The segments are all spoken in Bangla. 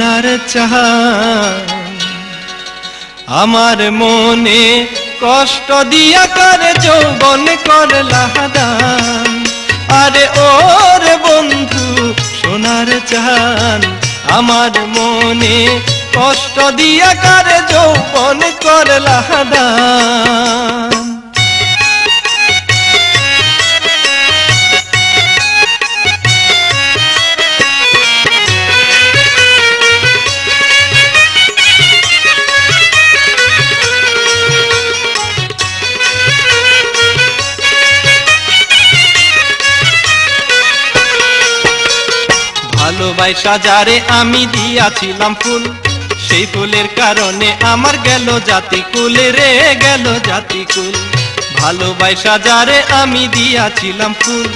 চাহান আমার মনে কষ্ট দিয়া কার, যৌবন করলা দান আরে ওর বন্ধু, সোনার চান আমার মনে কষ্ট দিয়া কার, যৌবন করলা ভালোবাসা যারে আমি দিয়াছিলাম ফুল। সেই ফুলের কারণে আমার গেল জাতি কুলে রে গেল জাতি কুল ভালোবাসা যারে আমি দিয়াছিলাম ফুল।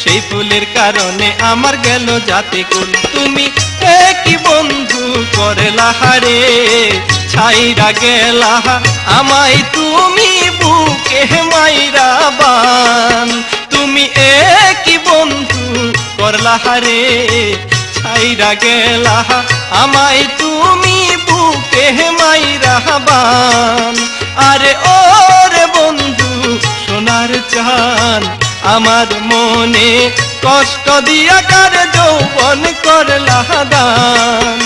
সেই ফুলের কারণে আমার গেল জাতি কুল তুমি একই বন্ধু করলা হারে, ছাইরা গেলা আমায় তুমি বুকে মাইরা বান। তুমি একই বন্ধু করলা হারে ছাইরা গেলা আমায় তুমি বুকে মাইরা বান। আরে ওরে বন্ধু, সোনার চান, আমার মনে কষ্ট দিয়া কার যৌবন করলা দান।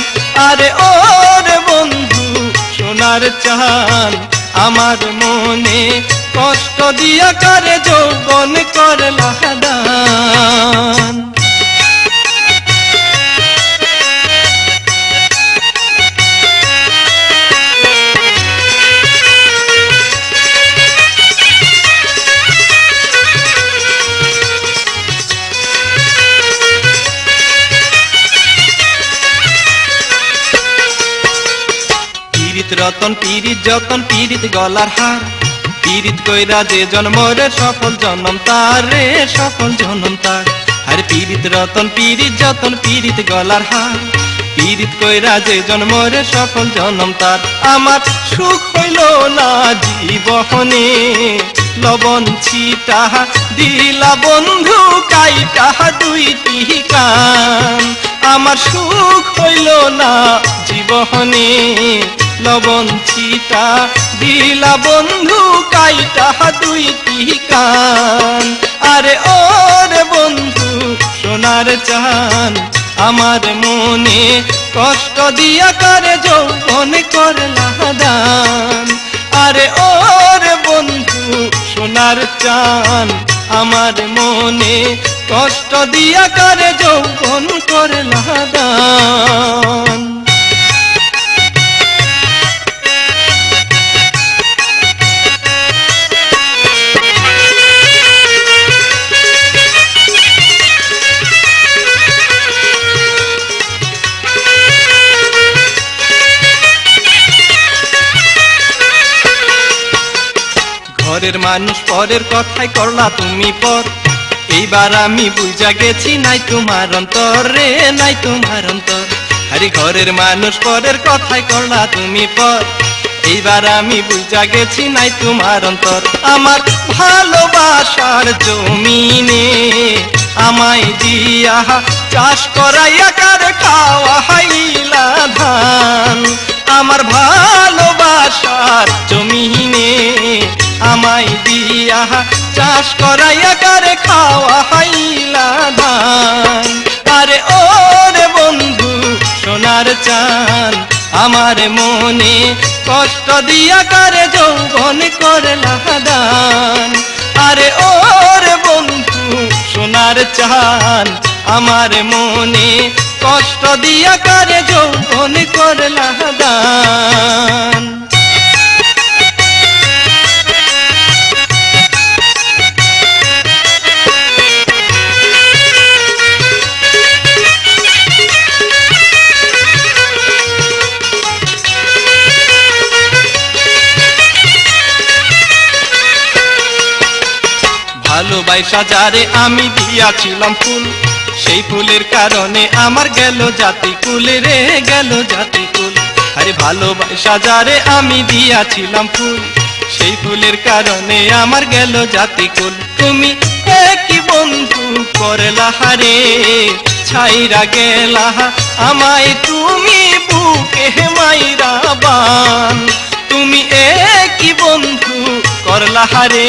আরে ওরে বন্ধু, সোনার চান, আমার মনে কষ্ট দিয়া কারে যৌবন করলা দান। রতন পীড়িত যতন পীড়িত গলার হার। পীড়িত কইরা যে জন্মরে সফল জন্ম তার রে, সফল জন্ম তার। আরে পীড়িত রতন পীড়িত যতন পীড়িত গলার হার। পীড়িত কইরা যে জন্মরে সফল জন্ম তার। আমার সুখ হইল না জীবনে, লবণ ছিটা দিলা বন্ধু, কাইটা দুই কান। আমার সুখ হইল না জীবনে লবণ ছিটা দিলা বন্ধু কাইটা দুইটি কান আরে ওরে বন্ধু, সোনার চান আমার মনে কষ্ট দিয়া করে যৌবন করলা দান। আরে ওরে বন্ধু, সোনার চান আমার মনে কষ্ট দিয়া করে যৌবন করলা দান। ঘরের মানুষ পরের কথাই করলা তুমি পর। এইবার আমি বুঝা গেছি নাই তোমার অন্তর রে, নাই তোমার অন্তর। আরে ঘরের মানুষ পরের কথাই করলা তুমি পর। এইবার আমি বুঝা গেছি নাই তোমার অন্তর। আমার ভালোবাসার জমিনে আমায় দিয়া চাষ করাইয়া কার খাওয়া হাইলা চাষ করাইয়া কারে খাওয়া হাইলা ধান। আরে ওরে বন্ধু, সোনার চান, আমার মনে কষ্ট দিয়া কারে যৌবন করলা দান আরে ওরে বন্ধু, সোনার চান, আমার মনে কষ্ট দিয়া কারে যৌবন করলা দান ভালোবাসা যারে আমি দিয়াছিলাম ফুল। সেই ফুলের কারণে আমার গেল জাতি কুলে রে, গেল জাতি কুল। আরে ভালোবাসা যারে আমি দিয়াছিলাম ফুল। সেই ফুলের কারণে আমার গেল জাতি কুল। তুমি একই বন্ধু করলা হারে, ছাইরা গেলা আমায় তুমি বুকে মাইরা বান। তুমি একই বন্ধু করলা হারে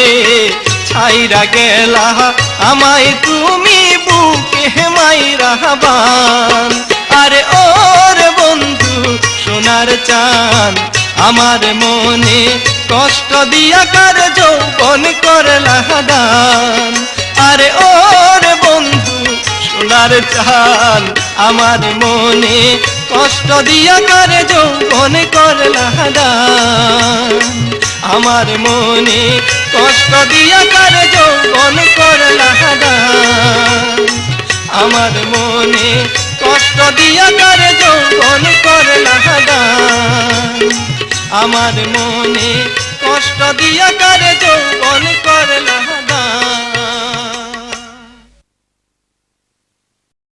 ছাইরা গেলা, আমায় তুমি বুকে মাইরা বান আরে ওর বন্ধু, সোনার চান আমার মনে কষ্ট দিয়া কার যৌবন করলা দান আরে ওর বন্ধু, সোনার চান আমার মনে কষ্ট দিয়া কার যৌবন করলা দান আমার মনে কষ্ট দিয়া কার যৌবন করলা আমার মনে কষ্ট দিয়া কার যৌবন করলা আমার মনে কষ্ট দিয়া কার যৌবন করলা